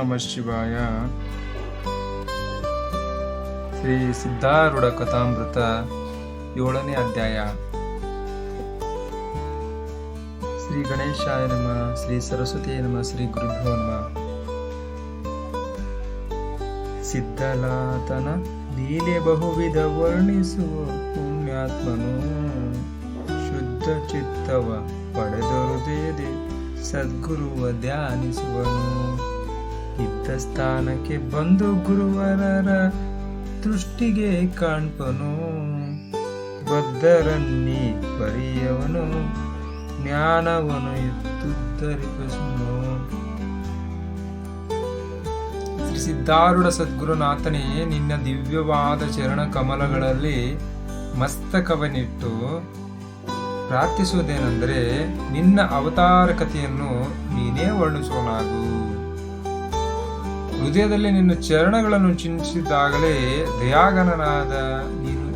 ನಮಃ ಶಿವಾಯ. ಶ್ರೀ ಸಿದ್ಧಾರೂಢ ಕಥಾಮೃತ ಏಳನೇ ಅಧ್ಯಾಯ. ಶ್ರೀ ಗಣೇಶಾಯ ನಮ, ಶ್ರೀ ಸರಸ್ವತಿ ನಮ, ಶ್ರೀ ಗುರುಭ್ಯೋ ನಮ. ಸಿದ್ಧಲಾತನ ಲೀಲೆ ಬಹುವಿಧ ವರ್ಣಿಸುವ ಪುಣ್ಯಾತ್ಮನು ಶುದ್ಧ ಚಿತ್ತವ ಪಡೆದೊರುದೇದೆ ಸದ್ಗುರುವ ಧ್ಯಾನಿಸುವನು. ಸ್ಥಾನಕ್ಕೆ ಬಂದು ಗುರುವರರ ದೃಷ್ಟಿಗೆ ಕಾಣ್ಪನು. ಬದ್ಧರನ್ನಿ ಬರಿಯವನು ಜ್ಞಾನವನು ಎತ್ತುತ್ತರಿಪಸುನು ಶ್ರೀ ಸಿದ್ಧಾರೂಢ ಸದ್ಗುರುನಾಥನೇ ನಿನ್ನ ದಿವ್ಯವಾದ ಚರಣ ಕಮಲಗಳಲ್ಲಿ ಮಸ್ತಕವನ್ನಿಟ್ಟು ಪ್ರಾರ್ಥಿಸುವುದೇನೆಂದರೆ, ನಿನ್ನ ಅವತಾರ ಕಥೆಯನ್ನು ನೀನೇ ವರ್ಣಿಸೋನಾಗು ಹೃದಯದಲ್ಲಿ ನಿನ್ನ ಚರಣಗಳನ್ನು ಚಿಂತಿಸಿದಾಗಲೇ ದಯಾಗನನಾದ ನೀನು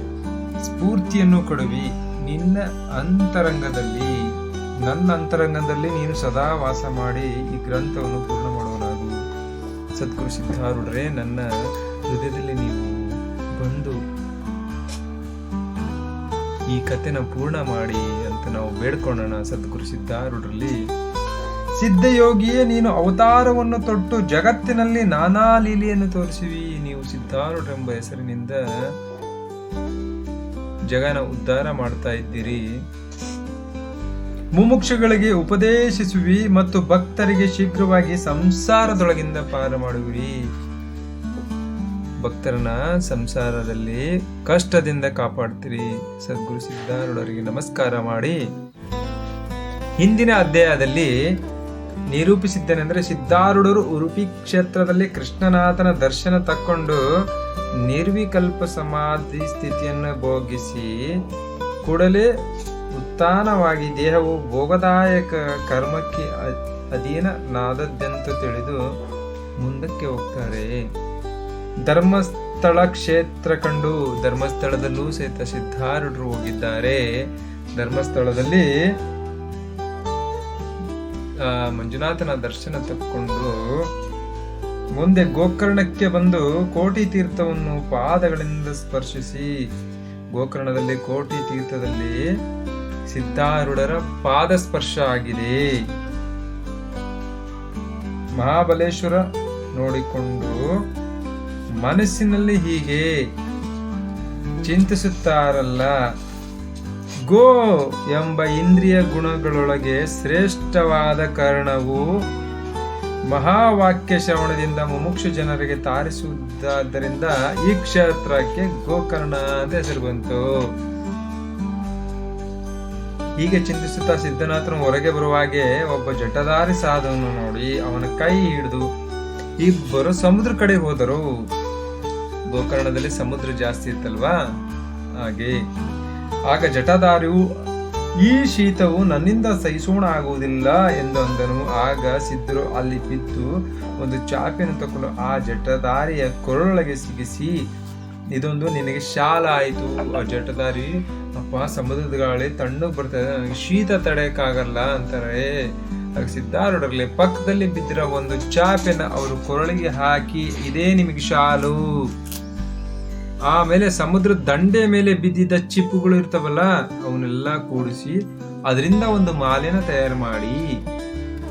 ಸ್ಫೂರ್ತಿಯನ್ನು ಕೊಡುವಿ. ನಿನ್ನ ಅಂತರಂಗದಲ್ಲಿ, ನನ್ನ ಅಂತರಂಗದಲ್ಲಿ ನೀನು ಸದಾ ವಾಸ ಮಾಡಿ ಈ ಗ್ರಂಥವನ್ನು ಪೂರ್ಣ ಮಾಡುವನಾಗು. ಸದ್ಗುರು ಸಿದ್ಧಾರೂಢರೇ, ನನ್ನ ಹೃದಯದಲ್ಲಿ ನೀವು ಬಂದು ಈ ಕಥೆನ ಪೂರ್ಣ ಮಾಡಿ ಅಂತ ನಾವು ಬೇಡ್ಕೊಳ್ಳೋಣ ಸದ್ಗುರು ಸಿದ್ಧಾರೂಢರಲ್ಲಿ ಸಿದ್ಧಯೋಗಿಯೇ ನೀನು ಅವತಾರವನ್ನು ತೊಟ್ಟು ಜಗತ್ತಿನಲ್ಲಿ ನಾನಾ ಲೀಲೆಯನ್ನು ತೋರಿಸಿವಿ. ನೀವು ಸಿದ್ಧಾರೂಢರೆಂಬ ಹೆಸರಿನಿಂದ ಜಗನ ಉದ್ಧಾರ ಮಾಡ್ತಾ ಇದ್ದೀರಿ. ಮುಮುಕ್ಷಗಳಿಗೆ ಉಪದೇಶಿಸುವಿ ಮತ್ತು ಭಕ್ತರಿಗೆ ಶೀಘ್ರವಾಗಿ ಸಂಸಾರದೊಳಗಿಂದ ಪಾರ ಮಾಡುವಿರಿ. ಭಕ್ತರನ್ನ ಸಂಸಾರದಲ್ಲಿ ಕಷ್ಟದಿಂದ ಕಾಪಾಡ್ತೀರಿ. ಸದ್ಗುರು ಸಿದ್ಧಾರೂಢರಿಗೆ ನಮಸ್ಕಾರ ಮಾಡಿ. ಹಿಂದಿನ ಅಧ್ಯಾಯದಲ್ಲಿ ನಿರೂಪಿಸಿದ್ದೇನೆಂದ್ರೆ ಸಿದ್ಧಾರೂಢರು ಉಡುಪಿ ಕ್ಷೇತ್ರದಲ್ಲಿ ಕೃಷ್ಣನಾಥನ ದರ್ಶನ ತಕ್ಕೊಂಡು ನಿರ್ವಿಕಲ್ಪ ಸಮಾಧಿ ಸ್ಥಿತಿಯನ್ನು ಭೋಗಿಸಿ ಕೂಡಲೇ ಉತ್ಥಾನವಾಗಿ ದೇಹವು ಭೋಗದಾಯಕ ಕರ್ಮಕ್ಕೆ ಅಧೀನನಾದದ್ದೆಂದು ತಿಳಿದು ಮುಂದಕ್ಕೆ ಹೋಗ್ತಾರೆ. ಧರ್ಮಸ್ಥಳ ಕ್ಷೇತ್ರ ಕಂಡು ಧರ್ಮಸ್ಥಳದಲ್ಲೂ ಸಹಿತ ಸಿದ್ಧಾರೂಢರು ಹೋಗಿದ್ದಾರೆ. ಧರ್ಮಸ್ಥಳದಲ್ಲಿ ಮಂಜುನಾಥನ ದರ್ಶನ ತಕ್ಕೊಂಡು ಮುಂದೆ ಗೋಕರ್ಣಕ್ಕೆ ಬಂದು ಕೋಟಿ ತೀರ್ಥವನ್ನು ಪಾದಗಳಿಂದ ಸ್ಪರ್ಶಿಸಿ ಗೋಕರ್ಣದಲ್ಲಿ ಕೋಟಿ ತೀರ್ಥದಲ್ಲಿ ಸಿದ್ಧಾರೂಢರ ಪಾದ ಸ್ಪರ್ಶ ಆಗಿದೆ. ಮಹಾಬಲೇಶ್ವರ ನೋಡಿಕೊಂಡು ಮನಸ್ಸಿನಲ್ಲಿ ಹೀಗೆ ಚಿಂತಿಸುತ್ತಾರಲ್ಲ. ಗೋ ಎಂಬ ಇಂದ್ರಿಯ ಗುಣಗಳೊಳಗೆ ಶ್ರೇಷ್ಠವಾದ ಕರ್ಣವು ಮಹಾವಾಕ್ಯ ಶ್ರವಣದಿಂದ ಮುಮುಕ್ಷು ಜನರಿಗೆ ತಾರಿಸುವುದಾದ್ದರಿಂದ ಈ ಕ್ಷೇತ್ರಕ್ಕೆ ಗೋಕರ್ಣ ಅಂತ ಹೆಸರು ಬಂತು. ಹೀಗೆ ಚಿಂತಿಸುತ್ತಾ ಸಿದ್ಧನಾಥನು ಹೊರಗೆ ಬರುವಾಗೆ ಒಬ್ಬ ಜಟದಾರಿ ಸಾಧವನ್ನು ನೋಡಿ ಅವನ ಕೈ ಹಿಡಿದು, ಇಬ್ಬರು ಸಮುದ್ರ ಕಡೆ ಹೋದರು. ಗೋಕರ್ಣದಲ್ಲಿ ಸಮುದ್ರ ಜಾಸ್ತಿ ಇತ್ತಲ್ವಾ? ಹಾಗೆ ಆಗ ಜಟಧಾರಿಯು ಈ ಶೀತವು ನನ್ನಿಂದ ಸಹಿಸೋಣ ಆಗುವುದಿಲ್ಲ ಎಂದೊಂದನು ಆಗ ಸಿದ್ಧರು ಅಲ್ಲಿ ಬಿದ್ದು ಒಂದು ಚಾಪೆಯನ್ನು ತಕೊಂಡು, ಆ ಜಟದಾರಿಯ ಕೊರಳೊಳಗೆ ಸಿಗಿಸಿ, ಇದೊಂದು ನಿನಗೆ ಶಾಲ ಆಯಿತು. ಆ ಜಟಧಾರಿ ಅಪ್ಪ ಸಮುದ್ರದ ಗಾಳಿ ತಣ್ಣಗೆ ಬರ್ತದೆ, ನನಗೆ ಶೀತ ತಡೆಯಕ್ಕಾಗಲ್ಲ ಅಂತಾರೆ. ಆಗ ಸಿದ್ಧಾರೂಢರಲ್ಲಿ ಪಕ್ಕದಲ್ಲಿ ಬಿದ್ದಿರೋ ಒಂದು ಚಾಪೆನ ಅವರು ಕೊರಳಿಗೆ ಹಾಕಿ, ಇದೇ ನಿಮಗೆ ಶಾಲು. ಆಮೇಲೆ ಸಮುದ್ರ ದಂಡೆ ಮೇಲೆ ಬಿದ್ದಿದ್ದ ಚಿಪ್ಪುಗಳು ಇರ್ತಾವಲ್ಲ, ಅವನ್ನೆಲ್ಲ ಕೂಡಿಸಿ ಅದರಿಂದ ಒಂದು ಮಾಲೆನ ತಯಾರು ಮಾಡಿ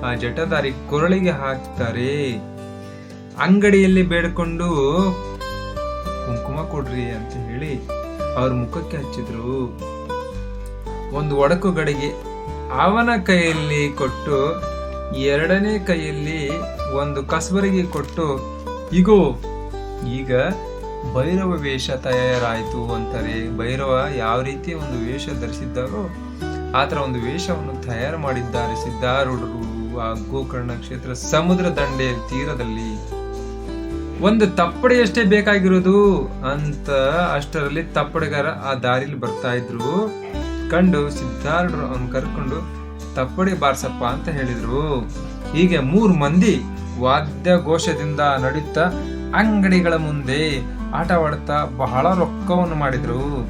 ಆ ಜಟದಾರಿ ಕೊರಳಿಗೆ ಹಾಕ್ತಾರೆ. ಅಂಗಡಿಯಲ್ಲಿ ಬೇಡ್ಕೊಂಡು ಕುಂಕುಮ ಕೊಡ್ರಿ ಅಂತ ಹೇಳಿ ಅವ್ರ ಮುಖಕ್ಕೆ ಹಚ್ಚಿದ್ರು. ಒಂದು ಒಡಕು ಗಡಿಗೆ ಅವನ ಕೈಯಲ್ಲಿ ಕೊಟ್ಟು, ಎರಡನೇ ಕೈಯಲ್ಲಿ ಒಂದು ಕಸಬರಿಗೆ ಕೊಟ್ಟು, ಇಗೋ, ಈಗ ಭೈರವ ವೇಷ ತಯಾರಾಯಿತು ಅಂತಾರೆ, ಭೈರವ ಯಾವ ರೀತಿ ಒಂದು ವೇಷ ಧರಿಸಿದ್ದಾರೋ ಆ ಥರ ಒಂದು ವೇಷವನ್ನು ತಯಾರು ಮಾಡಿದ್ದಾರೆ ಸಿದ್ಧಾರೂಢರು. ಆ ಗೋಕರ್ಣ ಕ್ಷೇತ್ರ ಸಮುದ್ರ ದಂಡೆ ತೀರದಲ್ಲಿ. ಒಂದು ತಪ್ಪಡೆಯಷ್ಟೇ ಬೇಕಾಗಿರೋದು ಅಂತ ಅಷ್ಟರಲ್ಲಿ ತಪ್ಪಡೆಗಾರ ಆ ದಾರಿಲಿ ಬರ್ತಾ ಇದ್ರು. ಕಂಡು ಸಿದ್ಧಾರೂಢರು ಅವನ್ ಕರ್ಕೊಂಡು ತಪ್ಪಡೆ ಬಾರ್ಸಪ್ಪ ಅಂತ ಹೇಳಿದ್ರು. ಹೀಗೆ ಮೂರು ಮಂದಿ ವಾದ್ಯ ಘೋಷದಿಂದ ನಡೀತಾ ಅಂಗಡಿಗಳ ಮುಂದೆ ಆಟವಾಡುತ್ತಾ ಬಹಳ ರೊಕ್ಕವನ್ನು ಮಾಡಿದರು.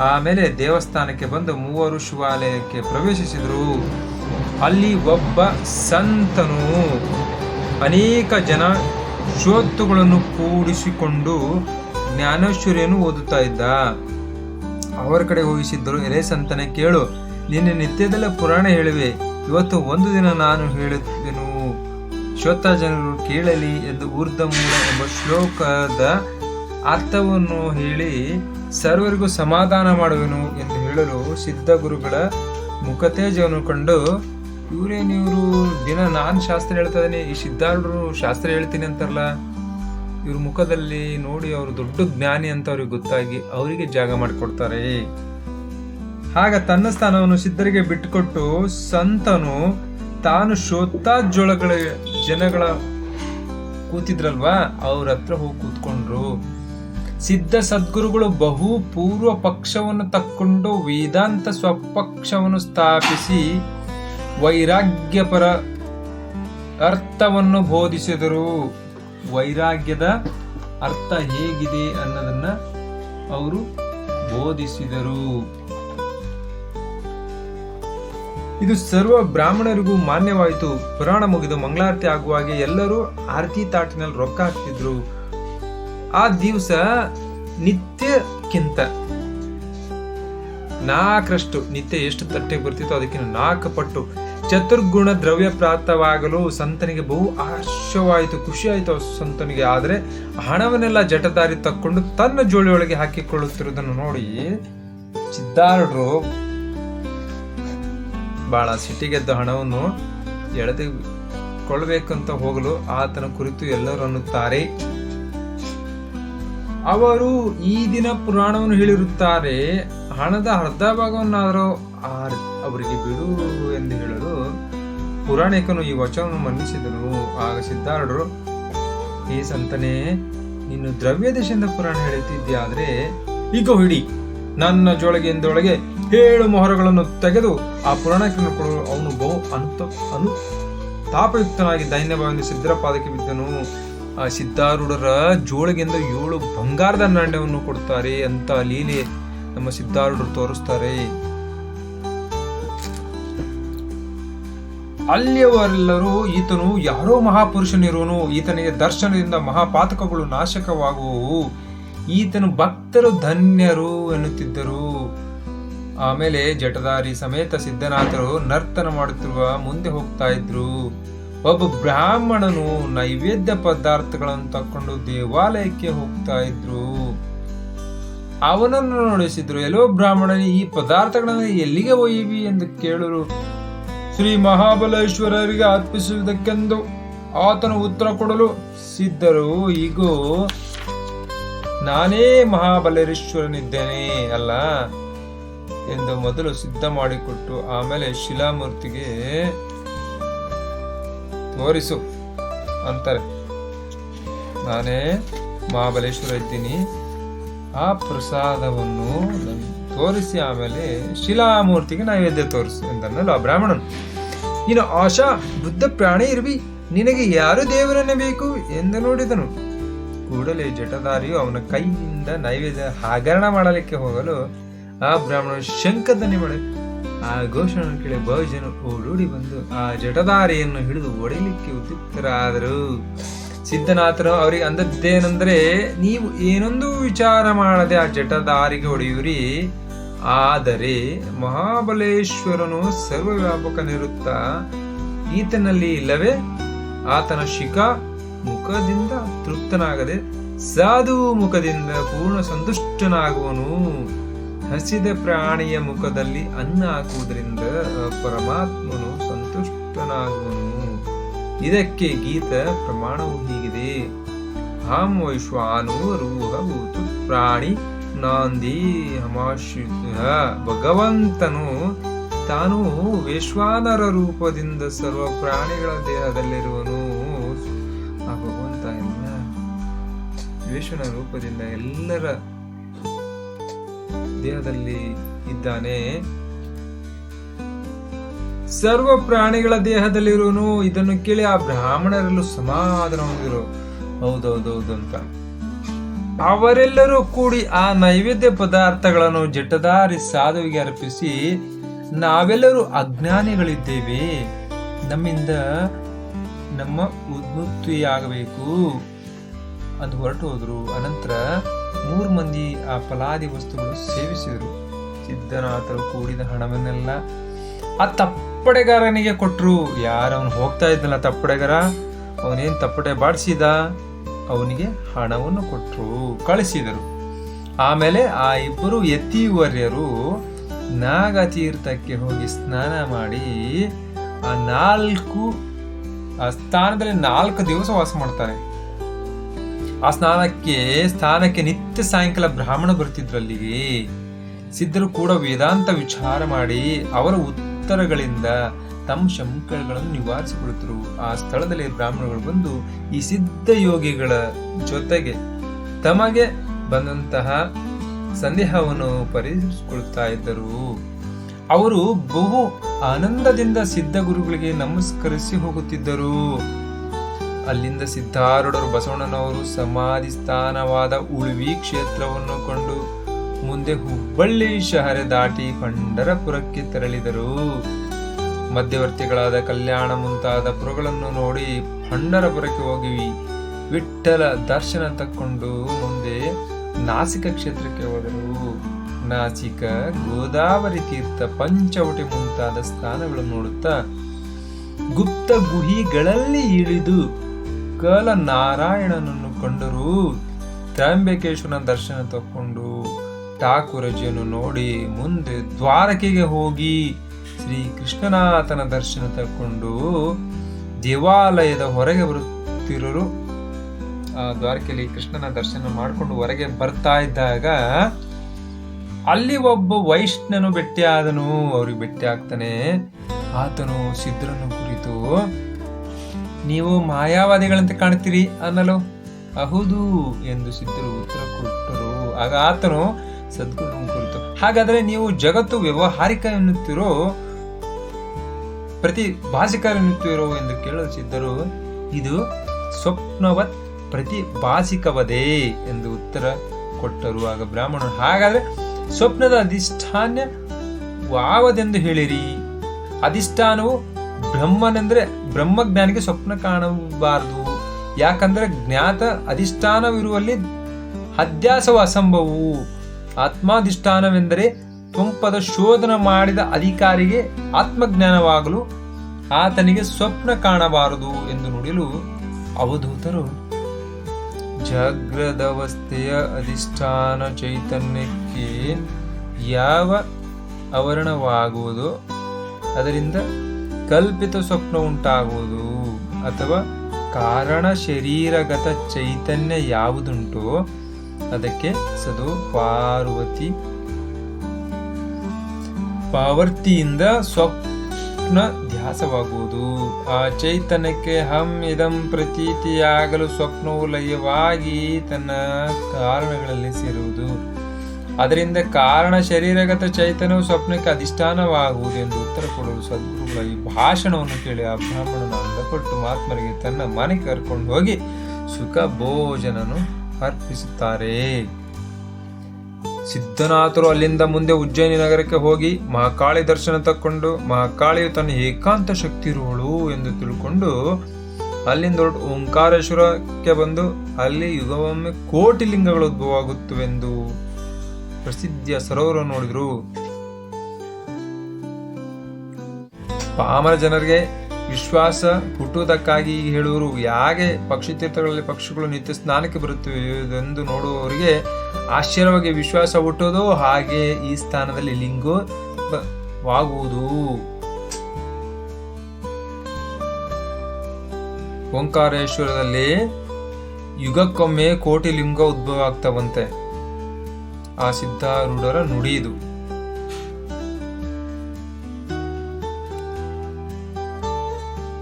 ಆಮೇಲೆ ದೇವಸ್ಥಾನಕ್ಕೆ ಬಂದು ಮೂವರು ಶಿವಾಲಯಕ್ಕೆ ಪ್ರವೇಶಿಸಿದರು. ಅಲ್ಲಿ ಒಬ್ಬ ಸಂತನು ಅನೇಕ ಜನ ಶ್ರೋತ್ತುಗಳನ್ನು ಕೂಡಿಸಿಕೊಂಡು ಜ್ಞಾನೇಶ್ವರಿಯನ್ನು ಓದುತ್ತಾ ಇದ್ದ. ಅವರ ಕಡೆ ಹೋಗಿಸಿದ್ದರು ಎಲೆ ಸಂತನೆ, ಕೇಳು. ನಿನ್ನೆ ನಿತ್ಯದಲ್ಲೇ ಪುರಾಣ ಹೇಳುವೆ. ಇವತ್ತು ಒಂದು ದಿನ ನಾನು ಹೇಳುತ್ತೇನು ಶ್ರೋತ ಜನರು ಕೇಳಲಿ ಎಂದು ಊರ್ಧಮೂಲ ಎಂಬ ಶ್ಲೋಕದ ಅರ್ಥವನ್ನು ಹೇಳಿ ಸರ್ವರಿಗೂ ಸಮಾಧಾನ ಮಾಡುವೆನು ಎಂದು ಹೇಳಲು ಸಿದ್ಧ ಗುರುಗಳ ಮುಖತೇಜವನ್ನು ಕಂಡು ಇವರೇನಿವರು ದಿನ ನಾನು ಶಾಸ್ತ್ರ ಹೇಳ್ತಾ ಇದ್ದೀನಿ ಈ ಸಿದ್ಧಾರ್ಢರು ಶಾಸ್ತ್ರ ಹೇಳ್ತೀನಿ ಅಂತಾರಲ್ಲ? ಇವ್ರ ಮುಖದಲ್ಲಿ ನೋಡಿ ಅವರು ದೊಡ್ಡ ಜ್ಞಾನಿ ಅಂತ ಅವ್ರಿಗೆ ಗೊತ್ತಾಗಿ ಅವರಿಗೆ ಜಾಗ ಮಾಡಿಕೊಡ್ತಾರೆ. ಆಗ ತನ್ನ ಸ್ಥಾನವನ್ನು ಸಿದ್ಧರಿಗೆ ಬಿಟ್ಟುಕೊಟ್ಟು ಸಂತನು ತಾನು ಜೋಳಗಳ ಜನಗಳ ಕೂತಿದ್ರಲ್ವಾ, ಅವ್ರ ಹತ್ರ ಹೋಗಿ ಕೂತ್ಕೊಂಡ್ರು. ಸಿದ್ಧ ಸದ್ಗುರುಗಳು ಬಹು ಪೂರ್ವ ಪಕ್ಷವನ್ನು ತಕ್ಕೊಂಡು ವೇದಾಂತ ಸ್ವಪಕ್ಷವನ್ನು ಸ್ಥಾಪಿಸಿ ವೈರಾಗ್ಯಪರ ಅರ್ಥವನ್ನು ಬೋಧಿಸಿದರು. ವೈರಾಗ್ಯದ ಅರ್ಥ ಹೇಗಿದೆ ಅನ್ನೋದನ್ನ ಅವರು ಬೋಧಿಸಿದರು. ಇದು ಸರ್ವ ಬ್ರಾಹ್ಮಣರಿಗೂ ಮಾನ್ಯವಾಯಿತು. ಪುರಾಣ ಮುಗಿದು ಮಂಗಳಾರತಿ ಆಗುವಾಗೆ ಎಲ್ಲರೂ ಆರತಿ ತಾಟಿನಲ್ಲಿ ರೊಕ್ಕ ಹಾಕ್ತಿದ್ರು. ಆ ದಿವಸ ನಿತ್ಯಕ್ಕಿಂತ ನಾಲ್ಕರಷ್ಟು ನಿತ್ಯ ಎಷ್ಟು ತಟ್ಟೆಗೆ ಬರ್ತಿತ್ತೋ ಅದಕ್ಕಿಂತ ನಾಲ್ಕು ಪಟ್ಟು ಚತುರ್ಗುಣ ದ್ರವ್ಯ ಪ್ರಾಪ್ತವಾಗಲು ಸಂತನಿಗೆ ಬಹು ಆಶ್ಚರ್ಯವಾಯಿತು ಖುಷಿ ಆಯಿತು ಸಂತನಿಗೆ. ಆದರೆ ಹಣವನ್ನೆಲ್ಲ ಜಟದಾರಿ ತಕ್ಕೊಂಡು ತನ್ನ ಜೋಳಿಯೊಳಗೆ ಹಾಕಿಕೊಳ್ಳುತ್ತಿರುವುದನ್ನು ನೋಡಿ ಸಿದ್ಧಾರೂಢರು ಬಹಳ ಸಿಟ್ಟಿಗೆದ್ದ ಹಣವನ್ನು ಎಳೆದುಕೊಳ್ಬೇಕಂತ ಹೋಗಲು ಆತನ ಕುರಿತು ಎಲ್ಲರೂ ಅನ್ನುತ್ತಾರೆ. ಅವರು ಈ ದಿನ ಪುರಾಣವನ್ನು ಹೇಳಿರುತ್ತಾರೆ, ಹಣದ ಅರ್ಧ ಭಾಗವನ್ನಾದರೂ ಅವರಿಗೆ ಬಿಡು ಎಂದು ಹೇಳಲು ಪುರಾಣಿಕನು ಈ ವಚನವನ್ನು ಮನ್ನಿಸಿದನು. ಆಗ ಸಿದ್ಧಾರೂಢರು ಈ ಸಂತನೇ, ನೀನು ದ್ರವ್ಯ ದೇಶದಿಂದ ಪುರಾಣ ಹೇಳುತ್ತಿದ್ದೆ ಈಗ ಹಿಡಿ, ನನ್ನ ಜೋಳಿಗೆಯಿಂದೊಳಗೆ ಏಳು ಮೊಹರಗಳನ್ನು ತೆಗೆದು ಆ ಪುರಾಣಕ್ಕೆ ಕೊಡಲು ಅವನು ಬಹು ಅಂತ ಅನು ತಾಪಯುಕ್ತನಾಗಿ ದೈನ್ಯಭಾವದಿಂದ ಸಿದ್ಧರ ಪಾದಕ್ಕೆ ಬಿದ್ದನು. ಆ ಸಿದ್ಧಾರೂಢರ ಜೋಳಿಗೆಂದು ಏಳು ಬಂಗಾರದ ನಾಣ್ಯವನ್ನು ಕೊಡ್ತಾರೆ ಅಂತ ಲೀಲೆ ನಮ್ಮ ಸಿದ್ಧಾರೂಢರು ತೋರಿಸ್ತಾರೆ. ಅಲ್ಲಿಯವರೆಲ್ಲರೂ ಈತನು ಯಾರೋ ಮಹಾಪುರುಷನಿರುವನು ಈತನಿಗೆ ದರ್ಶನದಿಂದ ಮಹಾಪಾತಕಗಳು ನಾಶಕವಾಗುವವು ಈತನು ಭಕ್ತರು ಧನ್ಯರು ಎನ್ನುತ್ತಿದ್ದರು. ಆಮೇಲೆ ಜಟದಾರಿ ಸಮೇತ ಸಿದ್ಧನಾಥರು ನರ್ತನ ಮಾಡುತ್ತಿರುವ ಮುಂದೆ ಹೋಗ್ತಾ ಇದ್ರು. ಒಬ್ಬ ಬ್ರಾಹ್ಮಣನು ನೈವೇದ್ಯ ಪದಾರ್ಥಗಳನ್ನು ತಕೊಂಡು ದೇವಾಲಯಕ್ಕೆ ಹೋಗ್ತಾ ಇದ್ರು. ಅವನನ್ನು ನೋಡಿಸಿದ್ರು, ಎಲ್ಲೋ ಬ್ರಾಹ್ಮಣನೇ, ಈ ಪದಾರ್ಥಗಳನ್ನು ಎಲ್ಲಿಗೆ ಒಯ್ಯಿವಿ? ಎಂದು ಕೇಳಲು ಶ್ರೀ ಮಹಾಬಲೇಶ್ವರರಿಗೆ ಅರ್ಪಿಸುವುದಕ್ಕೆಂದು ಆತನು ಉತ್ತರ ಕೊಡಲು ಸಿದ್ಧರು. ಈಗ ನಾನೇ ಮಹಾಬಲೇಶ್ವರನಿದ್ದೇನೆ, ಅಲ್ಲ? ಎಂದು ಮೊದಲು ಸಿದ್ಧ ಮಾಡಿಕೊಟ್ಟು ಆಮೇಲೆ ಶಿಲಾಮೂರ್ತಿಗೆ ತೋರಿಸು ಅಂತಾರೆ. ನಾನೇ ಮಹಾಬಲೇಶ್ವರ ಇದ್ದೀನಿ. ಆ ಪ್ರಸಾದವನ್ನು ತೋರಿಸಿ ಆಮೇಲೆ ಶಿಲಾಮೂರ್ತಿಗೆ ನೈವೇದ್ಯ ತೋರಿಸು ಆ ಬ್ರಾಹ್ಮಣನು. ನೀನು ಆಶಾ ಬುದ್ಧ ಪ್ರಾಣಿ ಇರುವಿ, ನಿನಗೆ ಯಾರು ದೇವರನ್ನೇ ಬೇಕು ಎಂದು ನೋಡಿದನು. ಕೂಡಲೇ ಜಟದಾರಿಯು ಅವನ ಕೈಯಿಂದ ನೈವೇದ್ಯ ಹಗರಣ ಮಾಡಲಿಕ್ಕೆ ಹೋಗಲು ಆ ಬ್ರಾಹ್ಮಣನು ಶಂಕದನ್ನೇ ಮಾಡಿ ಆ ಘೋಷಣೆ ಕೇಳಿ ಬಹುಜನ ಓಡೋಡಿ ಬಂದು ಆ ಜಟದಾರಿಯನ್ನು ಹಿಡಿದು ಒಡೆಯಲಿಕ್ಕೆ ಉದ್ಯುಕ್ತರಾದರು. ಸಿದ್ಧನಾಥನು ಅವರಿಗೆ ಅಂದದ್ದೇನೆಂದರೆ, ನೀವು ಏನೊಂದು ವಿಚಾರ ಮಾಡದೆ ಆ ಜಟಧಾರಿಗೆ ಹೊಡೆಯುವಿರಿ. ಆದರೆ ಮಹಾಬಲೇಶ್ವರನು ಸರ್ವವ್ಯಾಪಕನಿರುತ್ತ ಈತನಲ್ಲಿ ಇಲ್ಲವೇ? ಆತನ ಶಿಖ ಮುಖದಿಂದ ತೃಪ್ತನಾಗದೆ ಸಾಧು ಮುಖದಿಂದ ಪೂರ್ಣ ಸಂತುಷ್ಟನಾಗುವನು. ಹಸಿದ ಪ್ರಾಣಿಯ ಮುಖದಲ್ಲಿ ಅನ್ನ ಹಾಕುವುದರಿಂದ ಪರಮಾತ್ಮನು ಸಂತುಷ್ಟನಾಗುವನು. ಇದಕ್ಕೆ ಗೀತ ಪ್ರಮಾಣವು ಹೀಗಿದೆ. ಹಾಂ ವೈಶ್ವಾನು ರೂಹ ಭೂತು ಪ್ರಾಣಿ ನಾಂದಿ ಹಮಾಶುದ್ಧ ಭಗವಂತನು ತಾನು ವೈಶ್ವಾನರ ರೂಪದಿಂದ ಸರ್ವ ಪ್ರಾಣಿಗಳ ದೇಹದಲ್ಲಿರುವನು. ಆ ಭಗವಂತ ಎಲ್ಲ ವಿಶ್ವನ ರೂಪದಿಂದ ಎಲ್ಲರ ದೇಹದಲ್ಲಿ ಇದ್ದಾನೆ. ಸರ್ವ ಪ್ರಾಣಿಗಳ ದೇಹದಲ್ಲಿರುವನು ಇದನ್ನು ಕೇಳಿ ಆ ಬ್ರಾಹ್ಮಣರಲ್ಲೂ ಸಮಾಧಾನ ಹೊಂದಿರು ಹೌದೌದೌದು ಅಂತ. ಅವರೆಲ್ಲರೂ ಕೂಡಿ ಆ ನೈವೇದ್ಯ ಪದಾರ್ಥಗಳನ್ನು ಜಟದಾರಿ ಸಾಧುವಿಗೆ ಅರ್ಪಿಸಿ, ನಾವೆಲ್ಲರೂ ಅಜ್ಞಾನಿಗಳಿದ್ದೇವೆ. ನಮ್ಮಿಂದ ನಮ್ಮ ಉದ್ಮುಕ್ತಿಯಾಗಬೇಕು ಅಂತ ಹೊರಟು ಹೋದ್ರು. ಅನಂತರ ಮೂರು ಮಂದಿ ಆ ಫಲಾದಿ ವಸ್ತುಗಳು ಸೇವಿಸಿದರು. ಸಿದ್ಧನಾಥರು ಕೂಡಿದ ಹಣವನ್ನೆಲ್ಲ ಆ ತಪ್ಪಡೆಗಾರನಿಗೆ ಕೊಟ್ಟರು ಯಾರು ಅವನು ಹೋಗ್ತಾ ಇದ್ದಲ್ಲ ತಪ್ಪಡೆಗಾರ? ಅವನೇನು ತಪ್ಪಡೆ ಬಾಡಿಸಿದ? ಅವನಿಗೆ ಹಣವನ್ನು ಕೊಟ್ಟರು ಕಳಿಸಿದರು. ಆಮೇಲೆ ಆ ಇಬ್ಬರು ಯತಿವರ್ಯರು ನಾಗತೀರ್ಥಕ್ಕೆ ಹೋಗಿ ಸ್ನಾನ ಮಾಡಿ ಆ ನಾಲ್ಕು, ಆ ಸ್ಥಾನದಲ್ಲಿ ನಾಲ್ಕು ದಿವಸ ವಾಸ ಮಾಡ್ತಾರೆ. ಆ ಸ್ನಾನಕ್ಕೆ ಸ್ಥಾನಕ್ಕೆ ನಿತ್ಯ ಸಾಯಂಕಾಲ ಬ್ರಾಹ್ಮಣ ಬರ್ತಿದ್ರು ಸಿದ್ಧರು ಕೂಡ ವೇದಾಂತ ವಿಚಾರ ಮಾಡಿ ಅವರ ಉತ್ತರಗಳಿಂದ ತಮ್ಮ ಶಂಕರಗಳನ್ನು ನಿವಾರಿಸಿಕೊಳ್ಳುತ್ತರು ಆ ಸ್ಥಳದಲ್ಲಿ ಬ್ರಾಹ್ಮಣಗಳು ಬಂದು ಈ ಸಿದ್ಧ ಯೋಗಿಗಳ ಜೊತೆಗೆ ತಮಗೆ ಬಂದಂತಹ ಸಂದೇಹವನ್ನು ಪರಿಹರಿಸಿಕೊಳ್ತಾ ಇದ್ದರು. ಅವರು ಬಹು ಆನಂದದಿಂದ ಸಿದ್ಧ ಗುರುಗಳಿಗೆ ನಮಸ್ಕರಿಸಿ ಹೋಗುತ್ತಿದ್ದರು. ಅಲ್ಲಿಂದ ಸಿದ್ಧಾರೂಢರು ಬಸವಣ್ಣನವರು ಸಮಾಧಿ ಸ್ಥಾನವಾದ ಉಳುವಿ ಕ್ಷೇತ್ರವನ್ನು ಕಂಡು ಮುಂದೆ ಹುಬ್ಬಳ್ಳಿ ಶಹರ ದಾಟಿ ಪಂಡರಪುರಕ್ಕೆ ತೆರಳಿದರು. ಮಧ್ಯವರ್ತಿಗಳಾದ ಕಲ್ಯಾಣ ಮುಂತಾದ ಪುರಗಳನ್ನು ನೋಡಿ ಪಂಡರಪುರಕ್ಕೆ ಹೋಗಿ ವಿಠಲ ದರ್ಶನ ತಕ್ಕೊಂಡು ಮುಂದೆ ನಾಸಿಕ ಕ್ಷೇತ್ರಕ್ಕೆ ಹೋದರು. ನಾಸಿಕ, ಗೋದಾವರಿ ತೀರ್ಥ, ಪಂಚವಟಿ ಮುಂತಾದ ಸ್ಥಾನಗಳನ್ನು ನೋಡುತ್ತಾ ಗುಪ್ತ ಗುಹಿಗಳಲ್ಲಿ ಇಳಿದು ಕಲ ನಾರಾಯಣನನ್ನು ಕಂಡರು ತ್ರ್ಯಂಬಕೇಶ್ವರನ ದರ್ಶನ ತಕ್ಕೊಂಡು ಠಾಕೂರಜಿಯನ್ನು ನೋಡಿ ಮುಂದೆ ದ್ವಾರಕೆಗೆ ಹೋಗಿ ಶ್ರೀ ಕೃಷ್ಣನಾಥನ ದರ್ಶನ ತಕ್ಕೊಂಡು ದೇವಾಲಯದ ಹೊರಗೆ ಬರುತ್ತಿರೋರು ಆ ದ್ವಾರಕೆಯಲ್ಲಿ ಕೃಷ್ಣನ ದರ್ಶನ ಮಾಡಿಕೊಂಡು ಹೊರಗೆ ಬರ್ತಾ ಇದ್ದಾಗ ಅಲ್ಲಿ ಒಬ್ಬ ವೈಷ್ಣನು ಭೇಟಿಯಾದನು. ಅವ್ರಿಗೆ ಭೇಟಿ ಆಗ್ತಾನೆ ಆತನು ಸಿದ್ಧರನ್ನು ಕುರಿತು ನೀವು ಮಾಯಾವಾದಿಗಳಂತೆ ಕಾಣ್ತೀರಿ ಅನ್ನಲು? ಹೌದು ಎಂದು ಸಿದ್ಧರು ಉತ್ತರ ಕೊಟ್ಟರು. ಆಗ ಆತನು ಸದ್ಗುರು ಕುರಿತು. ಹಾಗಾದ್ರೆ ನೀವು ಜಗತ್ತು ವ್ಯವಹಾರಿಕ ಎನ್ನುತ್ತಿರೋ ಪ್ರತಿ ಭಾಷಿಕ ಎನ್ನುತ್ತಿರೋ ಎಂದು ಕೇಳಲು ಸಿದ್ಧರು, ಇದು ಸ್ವಪ್ನವತ್ ಪ್ರತಿ ಭಾಷಿಕವದೇ ಎಂದು ಉತ್ತರ ಕೊಟ್ಟರು. ಆಗ ಬ್ರಾಹ್ಮಣರು, ಹಾಗಾದ್ರೆ ಸ್ವಪ್ನದ ಅಧಿಷ್ಠಾನ ವಾವದೆಂದು ಹೇಳಿರಿ. ಅಧಿಷ್ಠಾನವು ಬ್ರಹ್ಮನೆಂದ್ರೆ ಬ್ರಹ್ಮಜ್ಞಾನಿಗೆ ಸ್ವಪ್ನ ಕಾಣಬಾರದು. ಯಾಕಂದ್ರೆ ಜ್ಞಾತ ಅಧಿಷ್ಠಾನವಿರುವಲ್ಲಿ ಅಧ್ಯಾಸವು ಅಸಂಭವವು. ಆತ್ಮಾಧಿಷ್ಠಾನವೆಂದರೆ ತುಂಪದ ಶೋಧನ ಮಾಡಿದ ಅಧಿಕಾರಿಗೆ ಆತ್ಮಜ್ಞಾನವಾಗಲು ಆತನಿಗೆ ಸ್ವಪ್ನ ಕಾಣಬಾರದು ಎಂದು ನುಡಿಯಲು ಅವಧೂತರು. ಜಾಗ್ರದವಸ್ಥೆಯ ಅಧಿಷ್ಠಾನ ಚೈತನ್ಯಕ್ಕೆ ಯಾವ ಆವರಣವಾಗುವುದೋ ಅದರಿಂದ ಕಲ್ಪಿತ ಸ್ವಪ್ನ ಉಂಟಾಗುವುದು ಅಥವಾ ಕಾರಣ ಶರೀರಗತ ಚೈತನ್ಯ ಯಾವುದುಂಟೋ ಅದಕ್ಕೆ ಸದು ಪಾರ್ವತಿ. ಪಾವರ್ತಿಯಿಂದ ಸ್ವಪ್ನ ಧ್ಯಾಸವಾಗುವುದು. ಆ ಚೈತನ್ಯಕ್ಕೆ ಹಂ ಇದಂ ಪ್ರತೀತಿಯಾಗಲು ಸ್ವಪ್ನವು ಲಯವಾಗಿ ತನ್ನ ಕಾರಣಗಳಲ್ಲಿ ಸೇರುವುದು. ಅದರಿಂದ ಕಾರಣ ಶರೀರಗತ ಚೈತನ್ಯವು ಸ್ವಪ್ನಕ್ಕೆ ಅಧಿಷ್ಠಾನವಾಗುವುದು ಎಂದು ಉತ್ತರ ಕೊಡಲು ಸದ್ಗುರುಗಳ ಈ ಭಾಷಣವನ್ನು ಕೇಳಿ ಆ ಬ್ರಾಹ್ಮಣನ ಕೊಟ್ಟು ಮಹಾತ್ಮರಿಗೆ ತನ್ನ ಮನೆಗೆ ಕರ್ಕೊಂಡು ಹೋಗಿ ಸುಖ ಭೋಜನನು ಅರ್ಪಿಸುತ್ತಾರೆ. ಸಿದ್ಧನಾಥರು ಅಲ್ಲಿಂದ ಮುಂದೆ ಉಜ್ಜಯಿನಿ ನಗರಕ್ಕೆ ಹೋಗಿ ಮಹಾಕಾಳಿ ದರ್ಶನ ತಕ್ಕೊಂಡು ಮಹಾಕಾಳಿಯು ತನ್ನ ಏಕಾಂತ ಶಕ್ತಿ ಇರುವಳು ಎಂದು ತಿಳ್ಕೊಂಡು ಅಲ್ಲಿಂದ ಹೊರಟು ಓಂಕಾರೇಶ್ವರಕ್ಕೆ ಬಂದು ಅಲ್ಲಿ ಯುಗವೊಮ್ಮೆ ಕೋಟಿ ಲಿಂಗಗಳು ಉದ್ಭವ ಆಗುತ್ತವೆಂದು ಪ್ರಸಿದ್ಧಿಯ ಸರೋವರ ನೋಡಿದ್ರು. ಪಾಮರ ಜನರಿಗೆ ವಿಶ್ವಾಸ ಹುಟ್ಟುವುದಕ್ಕಾಗಿ ಹೇಳುವರು. ಯಾಕೆ ಪಕ್ಷಿ ತೀರ್ಥಗಳಲ್ಲಿ ಪಕ್ಷಿಗಳು ನಿತ್ಯ ಸ್ನಾನಕ್ಕೆ ಬರುತ್ತವೆ ಎಂದು ನೋಡುವವರಿಗೆ ಆಶ್ಚರ್ಯವಾಗಿ ವಿಶ್ವಾಸ ಹುಟ್ಟೋದು ಹಾಗೆ ಈ ಸ್ಥಾನದಲ್ಲಿ ಲಿಂಗವಾಗುವುದು ವಾಗುವುದು. ಓಂಕಾರೇಶ್ವರದಲ್ಲಿ ಯುಗಕ್ಕೊಮ್ಮೆ ಕೋಟಿ ಲಿಂಗ ಉದ್ಭವ ಆಗ್ತಾವಂತೆ. ಆ ಸಿದ್ಧಾರೂಢರ ನುಡಿಯಿದು.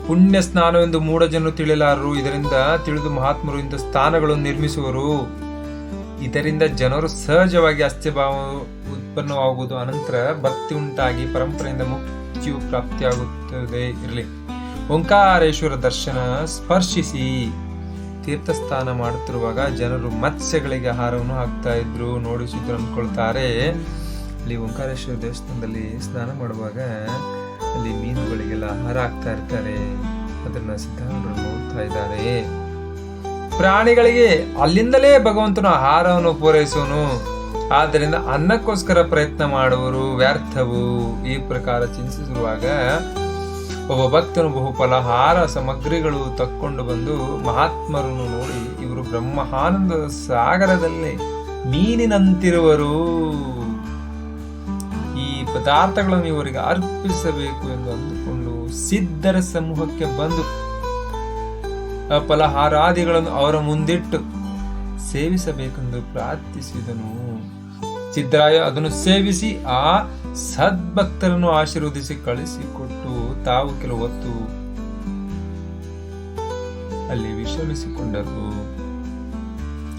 ಪುಣ್ಯ ಸ್ನಾನವೆಂದು ಮೂಢ ಜನರು ತಿಳಿಯಲಾರರು ಇದರಿಂದ ತಿಳಿದು ಮಹಾತ್ಮರು ಇಂಥ ಸ್ಥಾನಗಳನ್ನು ನಿರ್ಮಿಸುವರು. ಇದರಿಂದ ಜನರು ಸಹಜವಾಗಿ ಅಸ್ಥಿಭಾವ ಉತ್ಪನ್ನವಾಗುವುದು, ಅನಂತರ ಭಕ್ತಿ ಉಂಟಾಗಿ ಪರಂಪರೆಯಿಂದ ಮುಕ್ತಿಯು ಪ್ರಾಪ್ತಿಯಾಗುತ್ತದೆ. ಇರಲಿ. ಓಂಕಾರೇಶ್ವರ ದರ್ಶನ ಸ್ಪರ್ಶಿಸಿ. ತೀರ್ಥಸ್ನಾನ ಮಾಡುತ್ತಿರುವಾಗ ಜನರು ಮತ್ಸ್ಯಗಳಿಗೆ ಆಹಾರವನ್ನು ಹಾಕ್ತಾ ಇದ್ರು, ನೋಡಿಸಿದ್ರು ಅಂದ್ಕೊಳ್ತಾರೆ. ಅಲ್ಲಿ ಓಂಕಾರೇಶ್ವರ ದೇವಸ್ಥಾನದಲ್ಲಿ ಸ್ನಾನ ಮಾಡುವಾಗ ಅಲ್ಲಿ ಮೀನುಗಳಿಗೆಲ್ಲ ಆಹಾರ ಹಾಕ್ತಾ ಇರ್ತಾರೆ. ಅದನ್ನ ಸಿದ್ಧಾಂತಗಳು ನೋಡ್ತಾ ಇದ್ದಾರೆ. ಪ್ರಾಣಿಗಳಿಗೆ ಅಲ್ಲಿಂದಲೇ ಭಗವಂತನು ಆಹಾರವನ್ನು ಪೂರೈಸೋನು ಆದ್ದರಿಂದ ಅನ್ನಕ್ಕೋಸ್ಕರ ಪ್ರಯತ್ನ ಮಾಡುವರು ವ್ಯರ್ಥವು ಈ ಪ್ರಕಾರ ಚಿಂತಿಸಿರುವಾಗ ಒಬ್ಬ ಭಕ್ತನು ಬಹು ಫಲಹಾರ ಸಾಮಗ್ರಿಗಳು ತಕ್ಕೊಂಡು ಬಂದು ಮಹಾತ್ಮರನ್ನು ನೋಡಿ ಇವರು ಬ್ರಹ್ಮಾನಂದ ಸಾಗರದಲ್ಲಿ ಮೀನಿನಂತಿರುವರು. ಈ ಪದಾರ್ಥಗಳನ್ನು ಇವರಿಗೆ ಅರ್ಪಿಸಬೇಕು ಎಂದು ಅಂದುಕೊಂಡು ಸಿದ್ಧರ ಸಮೂಹಕ್ಕೆ ಬಂದು ಫಲಹಾರಾದಿಗಳನ್ನು ಅವರ ಮುಂದಿಟ್ಟು ಸೇವಿಸಬೇಕೆಂದು ಪ್ರಾರ್ಥಿಸಿದನು. ಸಿದ್ದರಾಯ ಅದನ್ನು ಸೇವಿಸಿ ಆ ಸದ್ಭಕ್ತರನ್ನು ಆಶೀರ್ವದಿಸಿ ಕಳಿಸಿಕೊಟ್ಟು ತಾವು ಕೆಲವು ಹೊತ್ತು ಅಲ್ಲಿ ವಿಶ್ರಮಿಸಿಕೊಂಡರು.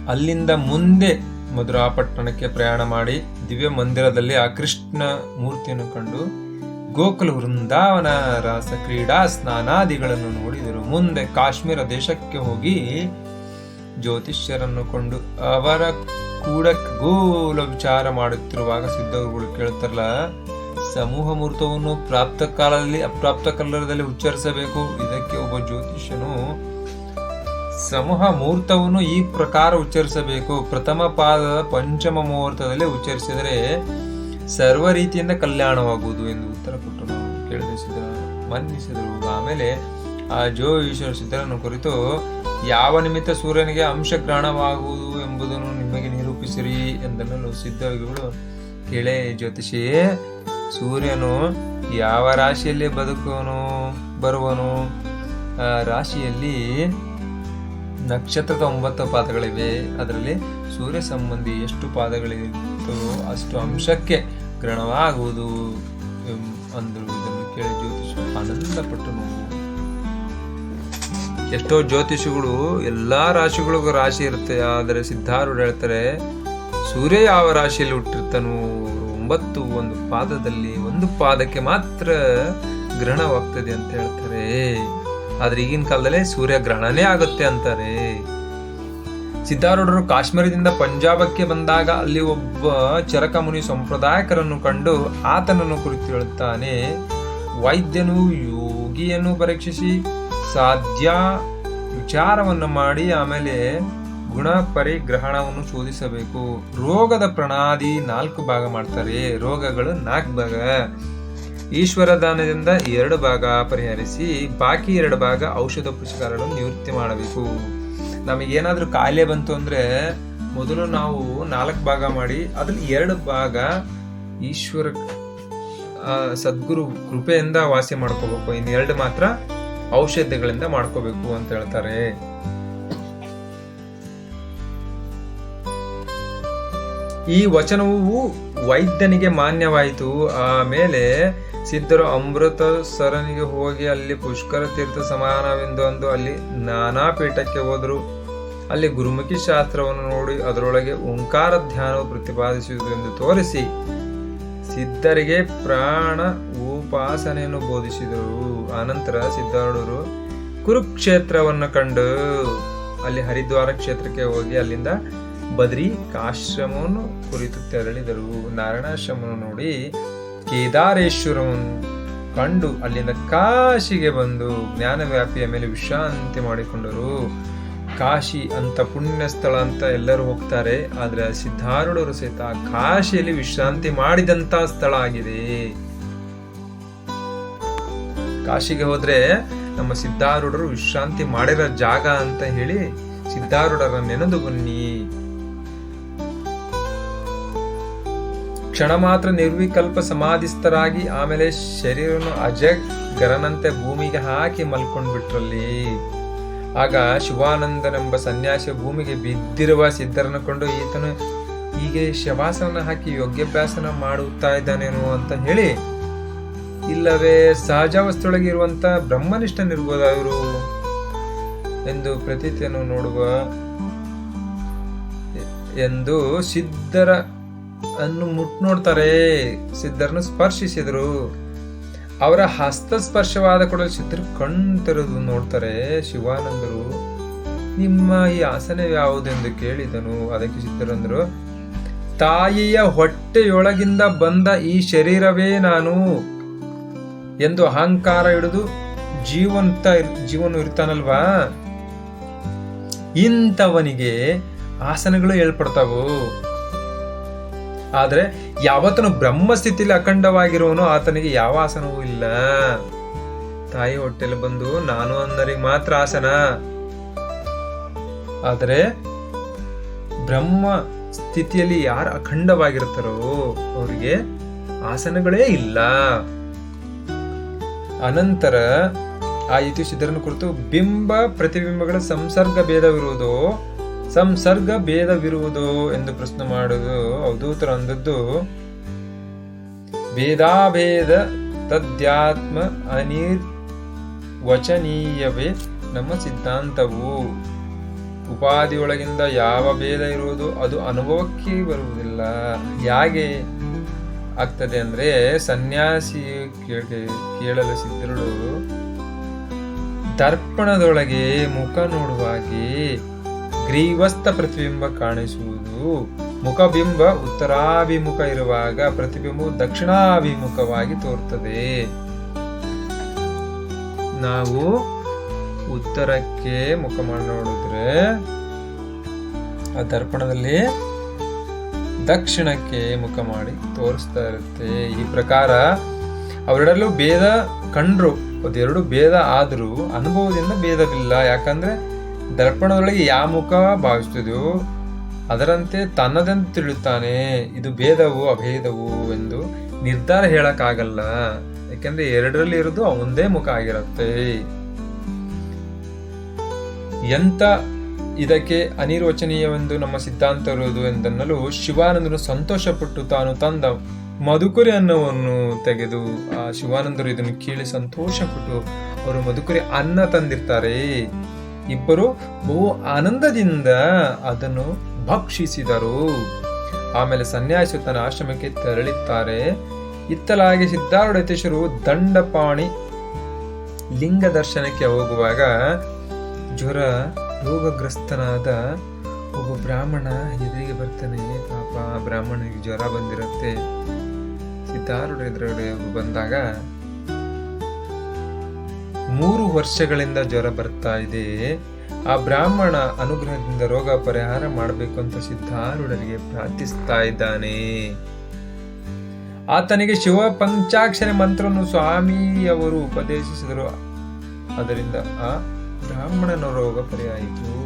ಅಲ್ಲಿಂದ ಮುಂದೆ ಮಧುರಾಪಟ್ಟಣಕ್ಕೆ ಪ್ರಯಾಣ ಮಾಡಿ ದಿವ್ಯ ಮಂದಿರದಲ್ಲಿ ಆ ಕೃಷ್ಣ ಮೂರ್ತಿಯನ್ನು ಕಂಡು ಗೋಕುಲ ವೃಂದಾವನ ರಾಸ ಕ್ರೀಡಾ ಸ್ನಾನಾದಿಗಳನ್ನು ನೋಡಿದರು. ಮುಂದೆ ಕಾಶ್ಮೀರ ದೇಶಕ್ಕೆ ಹೋಗಿ ಜ್ಯೋತಿಷ್ಯರನ್ನು ಕೊಂಡು ಅವರ ಕೂಡ ಗೋಲ ವಿಚಾರ ಮಾಡುತ್ತಿರುವಾಗ ಸಿದ್ಧಗುರುಗಳು ಕೇಳುತ್ತಾರಲ್ಲ ಸಮೂಹ ಮುಹೂರ್ತವನ್ನು ಪ್ರಾಪ್ತ ಕಾಲದಲ್ಲಿ, ಅಪ್ರಾಪ್ತ ಕಾಲದಲ್ಲಿ ಉಚ್ಚರಿಸಬೇಕು. ಇದಕ್ಕೆ ಒಬ್ಬ ಜ್ಯೋತಿಷ್ಯನು ಸಮೂಹ ಮುಹೂರ್ತವನ್ನು ಈ ಪ್ರಕಾರ ಉಚ್ಚರಿಸಬೇಕು. ಪ್ರಥಮ ಪಾದದ ಪಂಚಮ ಮುಹೂರ್ತದಲ್ಲಿ ಉಚ್ಚರಿಸಿದರೆ ಸರ್ವ ರೀತಿಯಿಂದ ಕಲ್ಯಾಣವಾಗುವುದು ಎಂದು ಉತ್ತರ ಕೊಟ್ಟರು ಕೇಳಿದ ಮನ್ನಿಸಿದರು. ಆಮೇಲೆ ಆ ಜೋ ಈಶ್ವರ ಸಿದ್ಧರನ್ನು ಕುರಿತು, ಯಾವ ನಿಮಿತ್ತ ಸೂರ್ಯನಿಗೆ ಅಂಶ ಗ್ರಹಣವಾಗುವುದು ಎಂಬುದನ್ನು ನಿಮಗೆ ನಿರೂಪಿಸಿರಿ ಎಂದನಲು ಸಿದ್ಧಗಳು ಕೇಳೇ ಜ್ಯೋತಿಷಿ ಸೂರ್ಯನು ಯಾವ ರಾಶಿಯಲ್ಲಿ ಬದುಕುವನು, ಬರುವನು? ಆ, ರಾಶಿಯಲ್ಲಿ ನಕ್ಷತ್ರದ ಒಂಬತ್ತು ಪಾದಗಳಿವೆ. ಅದರಲ್ಲಿ ಸೂರ್ಯ ಸಂಬಂಧಿ ಎಷ್ಟು ಪಾದಗಳಿತ್ತು ಅಷ್ಟು ಅಂಶಕ್ಕೆ ಗ್ರಹಣವಾಗುವುದು ಅಂದರು ಇದನ್ನು ಕೇಳಿ ಜ್ಯೋತಿಷ ಆನಂದಪಟ್ಟನು ಎಷ್ಟೋ ಜ್ಯೋತಿಷಿಗಳು ಎಲ್ಲ ರಾಶಿಗಳಿಗೂ ರಾಶಿ ಇರುತ್ತೆ. ಆದರೆ ಸಿದ್ಧಾರೂಢ ಹೇಳ್ತಾರೆ, ಸೂರ್ಯ ಯಾವ ರಾಶಿಯಲ್ಲಿ ಹುಟ್ಟಿರ್ತಾನೋ ಒಂಬತ್ತು ಒಂದು ಪಾದದಲ್ಲಿ ಒಂದು ಪಾದಕ್ಕೆ ಮಾತ್ರ ಗ್ರಹಣವಾಗ್ತದೆ ಅಂತ ಹೇಳ್ತಾರೆ. ಆದ್ರೆ ಈಗಿನ ಕಾಲದಲ್ಲಿ ಸೂರ್ಯ ಗ್ರಹಣನೇ ಆಗುತ್ತೆ ಅಂತಾರೆ. ಸಿದ್ಧಾರೂಢರು ಕಾಶ್ಮೀರದಿಂದ ಪಂಜಾಬಕ್ಕೆ ಬಂದಾಗ ಅಲ್ಲಿ ಒಬ್ಬ ಚರಕ ಮುನಿ ಸಂಪ್ರದಾಯಕರನ್ನು ಕಂಡು ಆತನನ್ನು ಕುರಿತು ಹೇಳುತ್ತಾನೆ, ವೈದ್ಯನು, ಯೋಗಿಯನ್ನು ಪರೀಕ್ಷಿಸಿ, ಸಾಧ್ಯ ವಿಚಾರವನ್ನು ಮಾಡಿ, ಆಮೇಲೆ ಗುಣ ಪರಿಗ್ರಹಣವನ್ನು ಶೋಧಿಸಬೇಕು. ರೋಗದ ಪ್ರಣಾದಿ ನಾಲ್ಕು ಭಾಗ ಮಾಡ್ತಾರೆ. ರೋಗಗಳು ನಾಲ್ಕು ಭಾಗ. ಈಶ್ವರ ದಾನದಿಂದ ಎರಡು ಭಾಗ ಪರಿಹರಿಸಿ, ಬಾಕಿ ಎರಡು ಭಾಗ ಔಷಧ ಪುಷ್ಕಾರಗಳನ್ನು ನಿವೃತ್ತಿ ಮಾಡಬೇಕು. ನಮಗೇನಾದರೂ ಕಾಯಿಲೆ ಬಂತು ಅಂದರೆ ಮೊದಲು ನಾವು ನಾಲ್ಕು ಭಾಗ ಮಾಡಿ, ಅದ್ರಲ್ಲಿ ಎರಡು ಭಾಗ ಈಶ್ವರ ಸದ್ಗುರು ಕೃಪೆಯಿಂದ ವಾಸಿ ಮಾಡ್ಕೋಬೇಕು. ಇನ್ನು ಎರಡು ಮಾತ್ರ ಔಷಧಿಗಳಿಂದ ಮಾಡ್ಕೋಬೇಕು ಅಂತ ಹೇಳ್ತಾರೆ. ಈ ವಚನವು ವೈದ್ಯನಿಗೆ ಮಾನ್ಯವಾಯಿತು. ಆಮೇಲೆ ಸಿದ್ಧರು ಅಮೃತ ಸರನಿಗೆ ಹೋಗಿ ಅಲ್ಲಿ ಪುಷ್ಕರ ತೀರ್ಥ ಸಮಾನವೆಂದು ಅಂದು ಅಲ್ಲಿ ನಾನಾ ಪೀಠಕ್ಕೆ ಹೋದರು. ಅಲ್ಲಿ ಗುರುಮುಖಿ ಶಾಸ್ತ್ರವನ್ನು ನೋಡಿ ಅದರೊಳಗೆ ಓಂಕಾರ ಧ್ಯಾನವು ಪ್ರತಿಪಾದಿಸುವುದು ಎಂದು ತೋರಿಸಿ ಸಿದ್ಧರಿಗೆ ಪ್ರಾಣ ಉಪಾಸನೆಯನ್ನು ಬೋಧಿಸಿದರು. ಆನಂತರ ಸಿದ್ಧಾರೂಢರು ಕುರುಕ್ಷೇತ್ರವನ್ನು ಕಂಡು ಅಲ್ಲಿ ಹರಿದ್ವಾರ ಕ್ಷೇತ್ರಕ್ಕೆ ಹೋಗಿ ಅಲ್ಲಿಂದ ಬದ್ರಿ ಕಾಶ್ರಮವನ್ನು ಕುರಿತು ತೆರಳಿದರು. ನಾರಾಯಣಾಶ್ರಮವನ್ನು ನೋಡಿ ಕೇದಾರೇಶ್ವರವನ್ನು ಕಂಡು ಅಲ್ಲಿಂದ ಕಾಶಿಗೆ ಬಂದು ಜ್ಞಾನವ್ಯಾಪಿಯ ಮೇಲೆ ವಿಶ್ರಾಂತಿ ಮಾಡಿಕೊಂಡರು. ಕಾಶಿ ಅಂತ ಪುಣ್ಯ ಸ್ಥಳ ಅಂತ ಎಲ್ಲರೂ ಹೋಗ್ತಾರೆ, ಆದ್ರೆ ಸಿದ್ಧಾರೂಢರು ಸಹಿತ ಕಾಶಿಯಲ್ಲಿ ವಿಶ್ರಾಂತಿ ಮಾಡಿದಂತ ಸ್ಥಳ ಆಗಿದೆ. ಕಾಶಿಗೆ ಹೋದ್ರೆ ನಮ್ಮ ಸಿದ್ಧಾರೂಢರು ವಿಶ್ರಾಂತಿ ಮಾಡಿರೋ ಜಾಗ ಅಂತ ಹೇಳಿ ಸಿದ್ಧಾರೂಢರ ನೆನೆದು ಬನ್ನಿ ಕ್ಷಣ ಮಾತ್ರ ನಿರ್ವಿಕಲ್ಪ ಸಮಾಧಿಸ್ಥರಾಗಿ ಆಮೇಲೆ ಶರೀರವನ್ನು ಅಜಗರನಂತೆ ಗರನಂತೆ ಭೂಮಿಗೆ ಹಾಕಿ ಮಲ್ಕೊಂಡು ಬಿಟ್ರಲ್ಲಿ ಆಗ ಶಿವಾನಂದನೆಂಬ ಸನ್ಯಾಸಿ ಭೂಮಿಗೆ ಬಿದ್ದಿರುವ ಸಿದ್ಧರನ್ನು ಕೊಂಡು ಈತನು ಹೀಗೆ ಶವಾಸನ ಹಾಕಿ ಯೋಗ್ಯಾಭ್ಯಾಸನ ಮಾಡುತ್ತಾ ಇದ್ದಾನೇನೋ ಅಂತ ಹೇಳಿ, ಇಲ್ಲವೇ ಸಹಜಾವಸ್ಥೆಯೊಳಗೆ ಇರುವಂತ ಬ್ರಹ್ಮನಿಷ್ಠನಿರ್ಬೋದ ಇವರು ಎಂದು ಪ್ರತೀತಿಯನ್ನು ನೋಡುವ, ಎಂದು ಸಿದ್ಧರ ಅನ್ನು ಮುಟ್ ನೋಡ್ತಾರೆ. ಸಿದ್ಧರನ್ನು ಸ್ಪರ್ಶಿಸಿದರು. ಅವರ ಹಸ್ತ ಸ್ಪರ್ಶವಾದ ಕೂಡಲೇ ಸಿದ್ಧರು ಕಣ್ಣು ತೆರೆದು ನೋಡ್ತಾರೆ. ಶಿವಾನಂದರು, ನಿಮ್ಮ ಈ ಆಸನ ಯಾವುದೆಂದು ಕೇಳಿದನು. ಅದಕ್ಕೆ ಸಿದ್ಧರಂದರು ತಾಯಿಯ ಹೊಟ್ಟೆಯೊಳಗಿಂದ ಬಂದ ಈ ಶರೀರವೇ ನಾನು ಎಂದು ಅಹಂಕಾರ ಹಿಡಿದು ಜೀವಂತ ಜೀವನ ಇರ್ತಾನಲ್ವಾ? ಇಂಥವನಿಗೆ ಆಸನಗಳು ಹೇಳ್ಪಡ್ತಾವು. ಆದ್ರೆ ಯಾವತ್ತನು ಬ್ರಹ್ಮ ಸ್ಥಿತಿಲಿ ಅಖಂಡವಾಗಿರೋನು ಆತನಿಗೆ ಯಾವ ಆಸನವೂ ಇಲ್ಲ. ತಾಯಿ ಹೊಟ್ಟೆಲಿ ಬಂದು ನಾನು ಅನ್ನರಿಗೆ ಮಾತ್ರ ಆಸನ. ಆದರೆ ಬ್ರಹ್ಮ ಸ್ಥಿತಿಯಲ್ಲಿ ಯಾರು ಅಖಂಡವಾಗಿರ್ತಾರೋ ಅವರಿಗೆ ಆಸನಗಳೇ ಇಲ್ಲ. ಅನಂತರ ಆ ಯತಿಶಿಧರನ ಕುರಿತು ಬಿಂಬ ಪ್ರತಿಬಿಂಬಗಳ ಸಂಸರ್ಗ ಭೇದವಿರುವುದು ಸಂಸರ್ಗ ಭೇದವಿರುವುದು ಎಂದು ಪ್ರಶ್ನೆ ಮಾಡುವುದು ಅವಧೂತರ ಅಂದದ್ದು ಭೇದಾಭೇದ ತದ್ಯಾತ್ಮ ಅನಿರ್ ವಚನೀಯವೇ ನಮ್ಮ ಸಿದ್ಧಾಂತವು. ಉಪಾಧಿಯೊಳಗಿಂದ ಯಾವ ಭೇದ ಇರುವುದು ಅದು ಅನುಭವಕ್ಕೆ ಬರುವುದಿಲ್ಲ. ಹೇಗೆ ಆಗ್ತದೆ ಅಂದ್ರೆ ಸನ್ಯಾಸಿ ಕೇಳ- ಕೇಳಲು ಸಿದ್ಧರು, ದರ್ಪಣದೊಳಗೆ ಮುಖ ನೋಡುವಾಗಿ ಗ್ರೀವಸ್ಥ ಪ್ರತಿಬಿಂಬ ಕಾಣಿಸುವುದು. ಮುಖಬಿಂಬ ಉತ್ತರಾಭಿಮುಖ ಇರುವಾಗ ಪ್ರತಿಬಿಂಬವು ದಕ್ಷಿಣಾಭಿಮುಖವಾಗಿ ತೋರುತ್ತದೆ. ನಾವು ಉತ್ತರಕ್ಕೆ ಮುಖ ಮಾಡಿ, ನೋಡಿದ್ರೆ ಆ ದರ್ಪಣದಲ್ಲಿ ದಕ್ಷಿಣಕ್ಕೆ ಮುಖ ಮಾಡಿ ತೋರಿಸ್ತಾ ಇರುತ್ತೆ. ಈ ಪ್ರಕಾರ ಅವರೆಡಲ್ಲೂ ಭೇದ ಕಂಡ್ರು. ಅದೆರಡು ಭೇದ ಆದರೂ ಅನುಭವದಿಂದ ಭೇದವಿಲ್ಲ. ಯಾಕಂದ್ರೆ ದರ್ಪಣದೊಳಗೆ ಯಾವ ಮುಖ ಭಾವಿಸ್ತಿದೆಯೋ ಅದರಂತೆ ತನ್ನದಂತೆ ತಿಳಿಯುತ್ತಾನೆ. ಇದು ಭೇದವು ಅಭೇದವು ಎಂದು ನಿರ್ಧಾರ ಹೇಳಕ್ಕಾಗಲ್ಲ. ಯಾಕೆಂದ್ರೆ ಎರಡರಲ್ಲಿ ಇರೋದು ಒಂದೇ ಮುಖ ಆಗಿರುತ್ತೆ. ಎಂತ ಇದಕ್ಕೆ ಅನಿರ್ವಚನೀಯವೆಂದು ನಮ್ಮ ಸಿದ್ಧಾಂತ ಇರುವುದು ಎಂದನ್ನಲು ಶಿವಾನಂದನು ಸಂತೋಷಪಟ್ಟು ತಾನು ತಂದ ಮಧುಕುರಿ ಅನ್ನವನ್ನು ತೆಗೆದು, ಆ ಶಿವಾನಂದರು ಇದನ್ನು ಕೇಳಿ ಸಂತೋಷಪಟ್ಟು ಅವರು ಮಧುಕುರಿ ಅನ್ನ ತಂದಿರ್ತಾರೆ. ಇಬ್ಬರು ಬಹು ಆನಂದದಿಂದ ಅದನ್ನು ಭಕ್ಷಿಸಿದರು. ಆಮೇಲೆ ಸನ್ಯಾಸಿ ತನ್ನ ಆಶ್ರಮಕ್ಕೆ ತೆರಳಿದ್ದಾರೆ. ಇತ್ತಲಾಗಿ ಸಿದ್ಧಾರೂಢ ಯತೀಶರು ದಂಡಪಾಣಿ ಲಿಂಗ ದರ್ಶನಕ್ಕೆ ಹೋಗುವಾಗ ಜ್ವರ ರೋಗಗ್ರಸ್ತನಾದ ಒಬ್ಬ ಬ್ರಾಹ್ಮಣ ಎದುರಿಗೆ ಬರ್ತಾನೆ. ಪಾಪ ಬ್ರಾಹ್ಮಣಿಗೆ ಜ್ವರ ಬಂದಿರುತ್ತೆ. ಸಿದ್ಧಾರೂಢ ಎದುರುಗಡೆ ಬಂದಾಗ ಮೂರು ವರ್ಷಗಳಿಂದ ಜ್ವರ ಬರ್ತಾ ಇದೆ. ಆ ಬ್ರಾಹ್ಮಣ ಅನುಗ್ರಹದಿಂದ ರೋಗ ಪರಿಹಾರ ಮಾಡಬೇಕು ಅಂತ ಸಿದ್ಧಾರೂಢರಿಗೆ ಪ್ರಾರ್ಥಿಸ್ತಾ ಇದ್ದಾನೆ. ಆತನಿಗೆ ಶಿವ ಪಂಚಾಕ್ಷರಿ ಮಂತ್ರವನ್ನು ಸ್ವಾಮಿಯವರು ಉಪದೇಶಿಸಿದರು. ಅದರಿಂದ ಆ ಬ್ರಾಹ್ಮಣನ ರೋಗ ಪರಿಹಾಯಿತು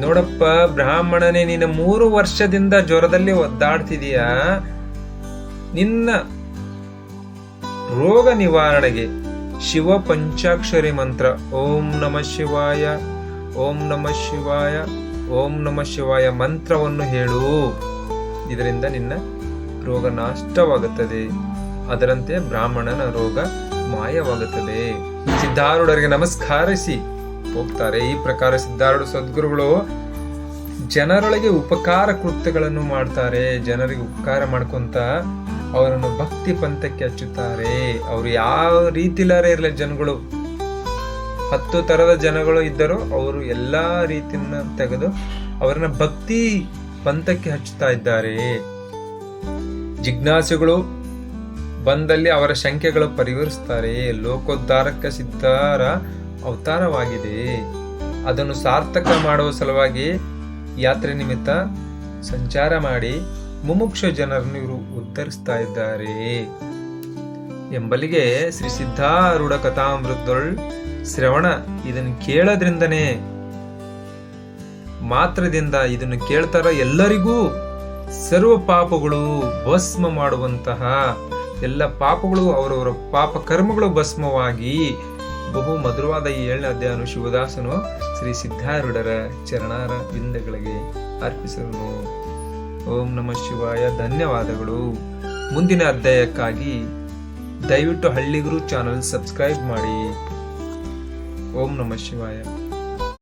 ನೋಡಪ್ಪ, ಬ್ರಾಹ್ಮಣನೇ, ನಿನ್ನ ಮೂರು ವರ್ಷದಿಂದ ಜ್ವರದಲ್ಲಿ ಒದ್ದಾಡ್ತಿದೀಯ? ನಿನ್ನ ರೋಗ ನಿವಾರಣೆಗೆ ಶಿವ ಪಂಚಾಕ್ಷರಿ ಮಂತ್ರ. ಓಂ ನಮ ಶಿವಾಯ, ಓಂ ನಮ ಶಿವಾಯ, ಓಂ ನಮ ಶಿವಾಯ ಮಂತ್ರವನ್ನು ಹೇಳು. ಇದರಿಂದ ನಿನ್ನ ರೋಗ ನಾಷ್ಟವಾಗುತ್ತದೆ. ಅದರಂತೆ ಬ್ರಾಹ್ಮಣನ ರೋಗ ಮಾಯವಾಗುತ್ತದೆ. ಸಿದ್ಧಾರೂಢರಿಗೆ ನಮಸ್ಕಾರಿಸಿ. ಹೋಗ್ತಾರೆ ಈ ಪ್ರಕಾರ ಸಿದ್ಧಾರೂಢ ಸದ್ಗುರುಗಳು. ಜನರೊಳಗೆ ಉಪಕಾರ ಕೃತ್ಯಗಳನ್ನು ಮಾಡ್ತಾರೆ. ಜನರಿಗೆ ಉಪಕಾರ ಮಾಡ್ಕೊಂತ ಅವರನ್ನು ಭಕ್ತಿ ಪಂಥಕ್ಕೆ ಹಚ್ಚುತ್ತಾರೆ. ಅವರು ಯಾವ ರೀತಿಲಾರೇ ಇರಲಿ ಜನಗಳು, ಹತ್ತು ಥರದ ಜನಗಳು ಇದ್ದರೂ ಅವರು ಎಲ್ಲಾ ರೀತಿಯನ್ನ ತೆಗೆದು ಅವರನ್ನ ಭಕ್ತಿ ಪಂಥಕ್ಕೆ ಹಚ್ಚುತ್ತಾ ಇದ್ದಾರೆ. ಜಿಜ್ಞಾಸುಗಳು ಬಂದಲ್ಲಿ ಅವರ ಶಂಕೆಗಳು ಪರಿವರಿಸ್ತಾರೆ ಲೋಕೋದ್ಧಾರಕ ಸಿದ್ಧಾರ ಅವತಾರವಾಗಿದೆ. ಅದನ್ನು ಸಾರ್ಥಕ ಮಾಡುವ ಸಲುವಾಗಿ ಯಾತ್ರೆ ನಿಮಿತ್ತ ಸಂಚಾರ ಮಾಡಿ ಮುಮುಕ್ಷ ಜನರನ್ನು ಇವರು ಉದ್ಧರಿಸ್ತಾ ಇದ್ದಾರೆ. ಎಂಬಲಿಗೆ ಶ್ರೀ ಸಿದ್ಧಾರೂಢ ಕಥಾಮೃತದೊಳ್ ಶ್ರವಣ ಇದನ್ನು ಕೇಳೋದ್ರಿಂದನೇ, ಮಾತ್ರದಿಂದ ಇದನ್ನು ಕೇಳ್ತಾರ ಎಲ್ಲರಿಗೂ ಸರ್ವ ಪಾಪಗಳು ಭಸ್ಮ ಮಾಡುವಂತಹ ಎಲ್ಲ ಪಾಪಗಳು ಅವರವರ ಪಾಪ ಕರ್ಮಗಳು ಭಸ್ಮವಾಗಿ ಬಹು ಮಧುರವಾದ ಈ ಏಳನೇ ಅಧ್ಯಾಯನು ಶಿವದಾಸನು ಶ್ರೀ ಸಿದ್ಧಾರೂಢರ ಚರಣಾರ ಬಿಂದಗಳಿಗೆ ಅರ್ಪಿಸಲು ಓಂ ನಮ ಶಿವಾಯ ಧನ್ಯವಾದಗಳು. ಮುಂದಿನ ಅಧ್ಯಾಯಕ್ಕಾಗಿ ದಯವಿಟ್ಟು ಹಳ್ಳಿಗುರು ಚಾನಲ್ ಸಬ್ಸ್ಕ್ರೈಬ್ ಮಾಡಿ. ಓಂ ನಮ ಶಿವಾಯ.